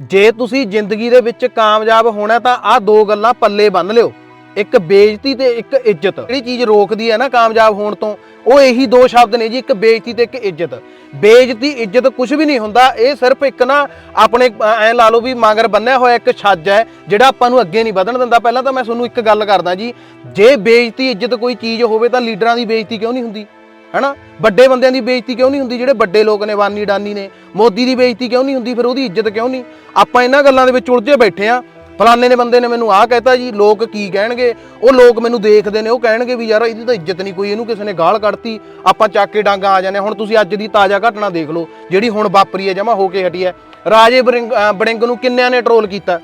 ਜੇ ਤੁਸੀਂ ਜ਼ਿੰਦਗੀ ਦੇ ਵਿੱਚ ਕਾਮਯਾਬ ਹੋਣਾ ਤਾਂ ਆਹ ਦੋ ਗੱਲਾਂ ਪੱਲੇ ਬੰਨ ਲਿਓ। ਇੱਕ ਬੇਇੱਜ਼ਤੀ ਤੇ ਇੱਕ ਇੱਜ਼ਤ। ਜਿਹੜੀ ਚੀਜ਼ ਰੋਕਦੀ ਹੈ ਨਾ ਕਾਮਯਾਬ ਹੋਣ ਤੋਂ, ਉਹ ਇਹੀ ਦੋ ਸ਼ਬਦ ਨੇ ਜੀ, ਇੱਕ ਬੇਇੱਜ਼ਤੀ ਤੇ ਇੱਕ ਇੱਜ਼ਤ। ਬੇਇੱਜ਼ਤੀ, ਇੱਜ਼ਤ ਕੁਝ ਵੀ ਨਹੀਂ ਹੁੰਦਾ, ਇਹ ਸਿਰਫ ਇੱਕ ਨਾ ਆਪਣੇ ਐ ਲਾ ਲਓ ਵੀ ਮਾਂਗਰ ਬੰਨਿਆ ਹੋਇਆ ਇੱਕ ਛੱਜ ਹੈ, ਜਿਹੜਾ ਆਪਾਂ ਨੂੰ ਅੱਗੇ ਨਹੀਂ ਵਧਣ ਦਿੰਦਾ। ਪਹਿਲਾਂ ਤਾਂ ਮੈਂ ਤੁਹਾਨੂੰ ਇੱਕ ਗੱਲ ਕਰਦਾ ਜੀ, ਜੇ ਬੇਇੱਜ਼ਤੀ, ਇੱਜ਼ਤ ਕੋਈ ਚੀਜ਼ ਹੋਵੇ ਤਾਂ ਲੀਡਰਾਂ ਦੀ ਬੇਇੱਜ਼ਤੀ ਕਿਉਂ ਨਹੀਂ ਹੁੰਦੀ? ਹੈਨਾ? ਵੱਡੇ ਬੰਦਿਆਂ ਦੀ ਬੇਇੱਜ਼ਤੀ ਕਿਉਂ ਨਹੀਂ ਹੁੰਦੀ? ਜਿਹੜੇ ਵੱਡੇ ਲੋਕ ਨੇ, ਵਾਨੀ ਡਾਨੀ ਨੇ, ਮੋਦੀ ਦੀ ਬੇਇੱਜ਼ਤੀ ਕਿਉਂ ਨਹੀਂ ਹੁੰਦੀ? ਫਿਰ ਉਹਦੀ ਇੱਜ਼ਤ ਕਿਉਂ ਨਹੀਂ? ਆਪਾਂ ਇਹਨਾਂ ਗੱਲਾਂ ਦੇ ਵਿੱਚ ਉਲਝੇ ਬੈਠੇ ਆ। ਫਲਾਣੇ ਨੇ ਬੰਦੇ ਨੇ ਮੈਨੂੰ ਆਹ ਕਹਿਤਾ ਜੀ, ਲੋਕ ਕੀ ਕਹਿਣਗੇ? ਉਹ ਲੋਕ ਮੈਨੂੰ ਦੇਖਦੇ ਨੇ, ਉਹ ਕਹਿਣਗੇ ਵੀ ਯਾਰ ਇਹਦੀ ਤਾਂ ਇੱਜ਼ਤ ਨਹੀਂ ਕੋਈ, ਇਹਨੂੰ ਕਿਸੇ ਨੇ ਗਾਲ ਕੱਢਤੀ। ਆਪਾਂ ਚੱਕ ਕੇ ਡਾਂਗਾ ਆ ਜਾਂਦੇ ਹਾਂ। ਹੁਣ ਤੁਸੀਂ ਅੱਜ ਦੀ ਤਾਜ਼ਾ ਘਟਨਾ ਦੇਖ ਲਓ, ਜਿਹੜੀ ਹੁਣ ਵਾਪਰੀ ਹੈ, ਜਮਾ ਹੋ ਕੇ ਹਟੀ ਹੈ। ਰਾਜੇ ਬੜਿੰਗ ਬੜਿੰਗ ਨੂੰ ਕਿੰਨਿਆਂ ਨੇ ਟਰੋਲ ਕੀਤਾ?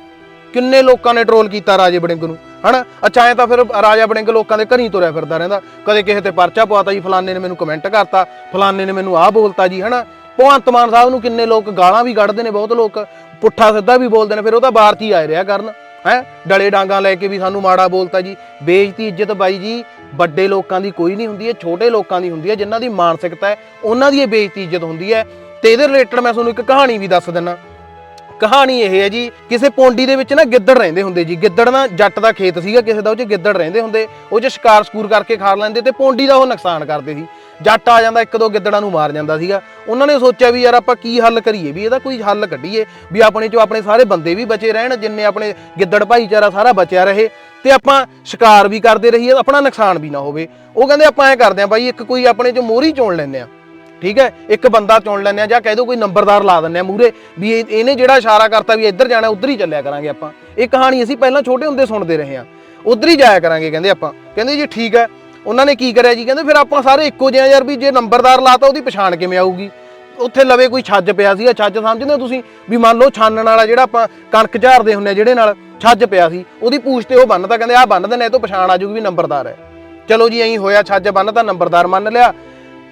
ਕਿੰਨੇ ਲੋਕਾਂ ਨੇ ਟਰੋਲ ਕੀਤਾ ਰਾਜੇ ਬੜਿੰਗ ਨੂੰ? ਹਨਾ? ਅੱਛਾ, ਐ ਤਾਂ ਫਿਰ ਰਾਜਾ ਬੜਿੰਗ ਲੋਕਾਂ ਦੇ ਘਰੀ ਤੁਰਿਆ ਫਿਰਦਾ ਰਹਿੰਦਾ। ਕਦੇ ਕਿਸੇ ਤੇ ਪਰਚਾ ਪਵਾਤਾ ਜੀ, ਫਲਾਣੇ ਨੇ ਮੈਨੂੰ ਕਮੈਂਟ ਕਰਤਾ, ਫਲਾਣੇ ਨੇ ਮੈਨੂੰ ਆਹ ਬੋਲਤਾ ਜੀ, ਹਨਾ? ਭਗਵੰਤ ਮਾਨ ਸਾਹਿਬ ਨੂੰ ਕਿੰਨੇ ਲੋਕ ਗਾਲਾਂ ਵੀ ਕੱਢਦੇ ਨੇ ਬਹੁਤ ਲੋਕ, ਪੁੱਠਾ ਸਿੱਧਾ ਵੀ ਬੋਲਦੇ ਨੇ, ਫਿਰ ਉਹ ਤਾਂ ਬਾਹਰ 'ਚ ਹੀ ਆਏ ਰਿਹਾ ਕਰਨ, ਹੈ? ਡਲੇ ਡਾਂਗਾ ਲੈ ਕੇ ਵੀ ਸਾਨੂੰ ਮਾੜਾ ਬੋਲਤਾ ਜੀ। ਬੇਇੱਜ਼ਤੀ, ਇੱਜ਼ਤ ਬਾਈ ਜੀ, ਵੱਡੇ ਲੋਕਾਂ ਦੀ ਕੋਈ ਨਹੀਂ ਹੁੰਦੀ ਹੈ, ਛੋਟੇ ਲੋਕਾਂ ਦੀ ਹੁੰਦੀ ਹੈ, ਜਿਨ੍ਹਾਂ ਦੀ ਮਾਨਸਿਕਤਾ ਹੈ, ਉਹਨਾਂ ਦੀ ਇਹ ਬੇਇੱਜ਼ਤੀ, ਇੱਜ਼ਤ ਹੁੰਦੀ ਹੈ। ਤੇ ਇਹਦੇ ਰਿਲੇਟਡ ਮੈਂ ਤੁਹਾਨੂੰ ਇੱਕ ਕਹਾਣੀ ਵੀ ਦੱਸ ਦਿੰਨਾ। ਕਹਾਣੀ ਇਹ ਹੈ ਜੀ, ਕਿਸੇ ਪੌਂਡੀ ਦੇ ਵਿੱਚ ਨਾ ਗਿੱਦੜ ਰਹਿੰਦੇ ਹੁੰਦੇ ਜੀ। ਗਿੱਦੜ ਨਾ ਜੱਟ ਦਾ ਖੇਤ ਸੀਗਾ, ਕਿਸੇ ਦਾ ਉਹ 'ਚ ਗਿੱਦੜ ਰਹਿੰਦੇ ਹੁੰਦੇ। ਉਹ 'ਚ ਸ਼ਿਕਾਰ ਸਕੂਰ ਕਰਕੇ ਖਾ ਲੈਂਦੇ ਤੇ ਪੌਂਡੀ ਦਾ ਉਹ ਨੁਕਸਾਨ ਕਰਦੇ ਸੀ। ਜੱਟ ਆ ਜਾਂਦਾ, ਇੱਕ ਦੋ ਗਿੱਦੜਾਂ ਨੂੰ ਮਾਰ ਜਾਂਦਾ ਸੀਗਾ। ਉਹਨਾਂ ਨੇ ਸੋਚਿਆ ਵੀ ਯਾਰ ਆਪਾਂ ਕੀ ਹੱਲ ਕਰੀਏ, ਵੀ ਇਹਦਾ ਕੋਈ ਹੱਲ ਕੱਢੀਏ, ਵੀ ਆਪਣੇ ਚੋਂ ਆਪਣੇ ਸਾਰੇ ਬੰਦੇ ਵੀ ਬਚੇ ਰਹਿਣ, ਜਿੰਨੇ ਆਪਣੇ ਗਿੱਦੜ ਭਾਈਚਾਰਾ ਸਾਰਾ ਬਚਿਆ ਰਹੇ ਤੇ ਆਪਾਂ ਸ਼ਿਕਾਰ ਵੀ ਕਰਦੇ ਰਹੀਏ, ਆਪਣਾ ਨੁਕਸਾਨ ਵੀ ਨਾ ਹੋਵੇ। ਉਹ ਕਹਿੰਦੇ ਆਪਾਂ ਐ ਕਰਦੇ ਆਂ, ਬਾਈ ਇੱਕ ਕੋਈ ਆਪਣੇ ਚੋਂ ਮੋਹਰੀ ਚੋਣ ਲੈਂਦੇ ਆ। ਠੀਕ ਹੈ, ਇੱਕ ਬੰਦਾ ਚੁਣ ਲੈਂਦੇ ਆ ਜਾਂ ਕਹਿ ਦੋ ਕੋਈ ਨੰਬਰਦਾਰ ਲਾ ਦਿੰਦੇ ਆ ਮੂਰੇ ਵੀ ਇਹ- ਇਹਨੇ ਜਿਹੜਾ ਇਸ਼ਾਰਾ ਕਰਤਾ ਵੀ ਇੱਧਰ ਜਾਣਾ, ਉੱਧਰ ਹੀ ਚੱਲਿਆ ਕਰਾਂਗੇ ਆਪਾਂ। ਇਹ ਕਹਾਣੀ ਅਸੀਂ ਪਹਿਲਾਂ ਛੋਟੇ ਹੁੰਦੇ ਸੁਣਦੇ ਰਹੇ ਆ ਉੱਧਰ ਹੀ ਜਾਇਆ ਕਰਾਂਗੇ, ਕਹਿੰਦੇ ਆਪਾਂ। ਕਹਿੰਦੇ ਜੀ ਠੀਕ ਹੈ, ਉਹਨਾਂ ਨੇ ਕੀ ਕਰਿਆ ਜੀ? ਕਹਿੰਦੇ ਫਿਰ ਆਪਾਂ ਸਾਰੇ ਇੱਕੋ ਜਿਹੇ ਆ ਯਾਰ ਵੀ ਜੇ ਨੰਬਰਦਾਰ ਲਾਤਾ ਉਹਦੀ ਪਛਾਣ ਕਿਵੇਂ ਆਊਗੀ? ਉੱਥੇ ਲਵੇ ਕੋਈ ਛੱਜ ਪਿਆ ਸੀ ਛੱਜ ਸਮਝਦੇ ਹੋ ਤੁਸੀਂ? ਵੀ ਮੰਨ ਲਓ ਛਾਨਣ ਵਾਲਾ ਜਿਹੜਾ ਆਪਾਂ ਕਣਕ ਝਾੜਦੇ ਹੁੰਦੇ ਆ ਜਿਹੜੇ ਨਾਲ ਛੱਜ ਪਿਆ ਸੀ, ਉਹਦੀ ਪੂਛ ਤੇ ਉਹ ਬੰਨਦਾ ਕਹਿੰਦੇ ਆਹ ਬੰਨ ਦਿੰਦੇ ਇਹ ਤੋਂ ਪਛਾਣ ਆ ਜੂਗੀ ਵੀ ਨੰਬਰਦਾਰ ਹੈ। ਚਲੋ ਜੀ, ਐਂ ਹੋਇਆ, ਛੱਜ ਬੰਨਤਾ, ਨੰਬਰਦਾਰ ਮੰਨ ਲਿਆ।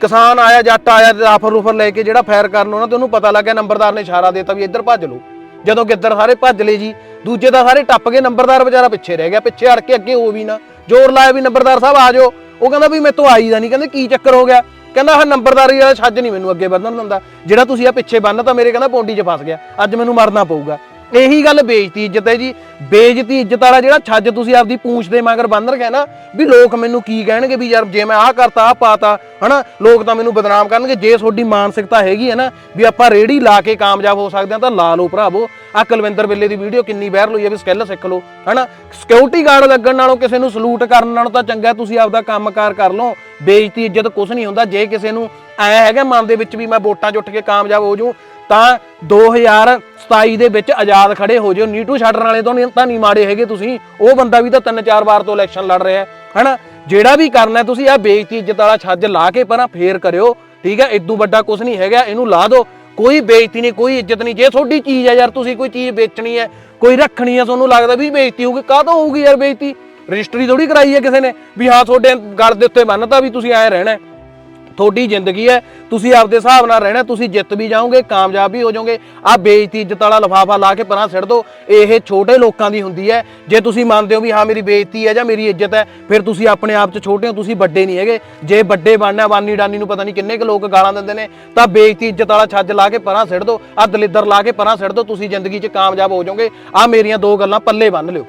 ਕਿਸਾਨ ਆਇਆ, ਜੱਟ ਆਇਆ ਤੇ ਰਾਫਰ ਰੂਫਰ ਲੈ ਕੇ ਜਿਹੜਾ ਫਾਇਰ ਕਰਨ ਉਹਨਾਂ ਤੇ ਉਹਨੂੰ ਪਤਾ ਲੱਗਿਆ ਨੰਬਰਦਾਰ ਨੇ ਇਸ਼ਾਰਾ ਦਿੱਤਾ ਵੀ ਇੱਧਰ ਭੱਜ ਲਓ। ਜਦੋਂ ਗਿੱਦੜ ਸਾਰੇ ਭੱਜ ਲਏ ਜੀ, ਦੂਜੇ ਦਾ ਸਾਰੇ ਟੱਪ ਗਏ, ਨੰਬਰਦਾਰ ਵਿਚਾਰਾ ਪਿੱਛੇ ਰਹਿ ਗਿਆ, ਪਿੱਛੇ ਹੜ ਕੇ ਅੱਗੇ ਹੋ ਵੀ ਨਾ, ਜ਼ੋਰ ਲਾਇਆ ਵੀ ਨੰਬਰਦਾਰ ਸਾਹਿਬ ਆ ਜਾਓ। ਉਹ ਕਹਿੰਦਾ ਵੀ ਮੈਂ ਤੋਂ ਆਈ ਦਾ ਨਹੀਂ, ਕਹਿੰਦੇ ਕੀ ਚੱਕਰ ਹੋ ਗਿਆ? ਕਹਿੰਦਾ ਆਹ ਨੰਬਰਦਾਰੀ ਵਾਲਾ ਛੱਜ ਨਹੀਂ ਮੈਨੂੰ ਅੱਗੇ ਵਧਣ ਦਿੰਦਾ। ਜਿਹੜਾ ਤੁਸੀਂ ਆ ਪਿੱਛੇ ਬੰਨ ਤਾਂ ਮੇਰੇ ਕਹਿੰਦਾ ਪੌਂਡੀ 'ਚ ਫਸ ਗਿਆ, ਅੱਜ ਮੈਨੂੰ ਮਰਨਾ ਪਊਗਾ। ਇਹੀ ਗੱਲ ਬੇਇੱਜ਼ਤੀ, ਇੱਜ਼ਤ ਹੈ ਜੀ। ਬੇਇੱਜ਼ਤੀ, ਇੱਜ਼ਤ ਵਾਲਾ ਜਿਹੜਾ ਛੱਜ ਤੁਸੀਂ ਆਪਦੀ ਪੂੰਛ ਦੇ ਮਗਰ ਬੰਨ ਰਖਿਆ ਨਾ, ਵੀ ਲੋਕ ਮੈਨੂੰ ਕੀ ਕਹਿਣਗੇ ਵੀ ਯਾਰ ਜੇ ਮੈਂ ਆਹ ਕਰਤਾ, ਆਹ ਪਾਤਾ, ਹਨਾ? ਲੋਕ ਤਾਂ ਮੈਨੂੰ ਬਦਨਾਮ ਕਰਨਗੇ। ਜੇ ਤੁਹਾਡੀ ਮਾਨਸਿਕਤਾ ਹੈਗੀ ਹੈ ਨਾ, ਵੀ ਆਪਾਂ ਰੇੜੀ ਲਾ ਕੇ ਕਾਮਯਾਬ ਹੋ ਸਕਦੇ ਹਾਂ, ਤਾਂ ਲਾ ਲਓ ਭਰਾਵੋ। ਆ ਕੁਲਵਿੰਦਰ ਬਿੱਲੇ ਦੀ ਵੀਡੀਓ ਕਿੰਨੀ ਵਾਇਰਲ ਹੋਈ ਹੈ ਵੀ ਸਕਿੱਲ ਸਿੱਖ ਲਓ, ਹਨਾ? ਸਿਕਿਉਰਿਟੀ ਗਾਰਡ ਲੱਗਣ ਨਾਲੋਂ ਕਿਸੇ ਨੂੰ ਸਲੂਟ ਕਰਨ ਨਾਲੋਂ ਤਾਂ ਚੰਗਾ ਤੁਸੀਂ ਆਪਦਾ ਕੰਮਕਾਰ ਕਰ ਲਓ। ਬੇਇੱਜ਼ਤੀ, ਇੱਜ਼ਤ ਕੁਝ ਨਹੀਂ ਹੁੰਦਾ। ਜੇ ਕਿਸੇ ਨੂੰ ਐ ਹੈਗਾ, ਮਨ ਦੇ ਵਿੱਚ ਵੀ ਮੈਂ ਵੋਟਾਂ 'ਚ ਉੱਠ ਕੇ ਕਾਮਯਾਬ ਹੋ ਜੂ ਤਾਂ 2027 ਦੇ ਵਿੱਚ ਆਜ਼ਾਦ ਖੜੇ ਹੋ ਜਿਓ। ਨੀਟੂ ਛੱਡਣ ਵਾਲੇ ਤੋਂ ਨਹੀਂ ਤਾਂ ਨਹੀਂ ਮਾੜੇ ਹੈਗੇ ਤੁਸੀਂ। ਉਹ ਬੰਦਾ ਵੀ ਤਾਂ ਤਿੰਨ ਚਾਰ ਵਾਰ ਤੋਂ ਇਲੈਕਸ਼ਨ ਲੜ ਰਿਹਾ ਹੈ। ਹਨਾ? ਜਿਹੜਾ ਵੀ ਕਰਨਾ ਤੁਸੀਂ ਆ ਬੇਇੱਜ਼ਤੀ, ਇੱਜ਼ਤ ਵਾਲਾ ਛੱਜ ਲਾ ਕੇ ਪਰਾਂ ਫੇਰ ਕਰਿਓ। ਠੀਕ ਹੈ? ਇਦੋਂ ਵੱਡਾ ਕੁਝ ਨਹੀਂ ਹੈਗਾ। ਇਹਨੂੰ ਲਾ ਦਿਓ। ਕੋਈ ਬੇਇੱਜ਼ਤੀ ਨਹੀਂ, ਕੋਈ ਇੱਜ਼ਤ ਨਹੀਂ। ਜੇ ਤੁਹਾਡੀ ਚੀਜ਼ ਹੈ ਯਾਰ, ਤੁਸੀਂ ਕੋਈ ਚੀਜ਼ ਵੇਚਣੀ ਹੈ, ਕੋਈ ਰੱਖਣੀ ਹੈ, ਤੁਹਾਨੂੰ ਲੱਗਦਾ ਵੀ ਬੇਇੱਜ਼ਤੀ ਹੋਊਗੀ, ਕਾਹਤੋਂ ਹੋਊਗੀ ਯਾਰ ਬੇਇੱਜ਼ਤੀ? ਰਜਿਸਟਰੀ ਥੋੜੀ ਕਰਾਈ ਹੈ ਕਿਸੇ ਨੇ। ਵੀ ਹਾਂ, ਤੁਹਾਡੇ ਗੱਲ ਦੇ ਉੱਤੇ ਮੰਨਤਾ ਵੀ ਤੁਸੀਂ ਐ ਰਹਿਣਾ ਤੁਹਾਡੀ ਜ਼ਿੰਦਗੀ ਹੈ, ਤੁਸੀਂ ਆਪਦੇ ਹਿਸਾਬ ਨਾਲ ਰਹਿਣਾ, ਤੁਸੀਂ ਜਿੱਤ ਵੀ ਜਾਓਗੇ, ਕਾਮਯਾਬ ਵੀ ਹੋ ਜਾਓਗੇ। ਆ ਬੇਇੱਜ਼ਤੀ, ਇੱਜ਼ਤ ਵਾਲਾ ਲਫਾਫਾ ਲਾ ਕੇ ਪਰਾਂ ਸਿੱਟ ਦਿਓ ਇਹ ਛੋਟੇ ਲੋਕਾਂ ਦੀ ਹੁੰਦੀ ਹੈ। ਜੇ ਤੁਸੀਂ ਮੰਨਦੇ ਹੋ ਵੀ ਹਾਂ, ਮੇਰੀ ਬੇਇੱਜ਼ਤੀ ਹੈ ਜਾਂ ਮੇਰੀ ਇੱਜ਼ਤ ਹੈ, ਫਿਰ ਤੁਸੀਂ ਆਪਣੇ ਆਪ 'ਚ ਛੋਟੇ ਹੋ, ਤੁਸੀਂ ਵੱਡੇ ਨਹੀਂ ਹੈਗੇ। ਜੇ ਵੱਡੇ ਬਣਨਾ ਵਾਨੀ ਡਾਨੀ ਨੂੰ ਪਤਾ ਨਹੀਂ ਕਿੰਨੇ ਕੁ ਲੋਕ ਗਾਲਾਂ ਦਿੰਦੇ ਨੇ, ਤਾਂ ਬੇਇੱਜ਼ਤੀ, ਇੱਜ਼ਤ ਵਾਲਾ ਛੱਜ ਲਾ ਕੇ ਪਰਾਂ ਸਿੱਟ ਦਿਓ ਆ ਦਲਿੱਦਰ ਲਾ ਕੇ ਪਰਾਂ ਸਿੱਟ ਦਿਓ ਤੁਸੀਂ ਜ਼ਿੰਦਗੀ 'ਚ ਕਾਮਯਾਬ ਹੋ ਜਾਓਗੇ। ਆ ਮੇਰੀਆਂ ਦੋ ਗੱਲਾਂ, ਪੱਲੇ ਬੰਨ ਲਿਓ।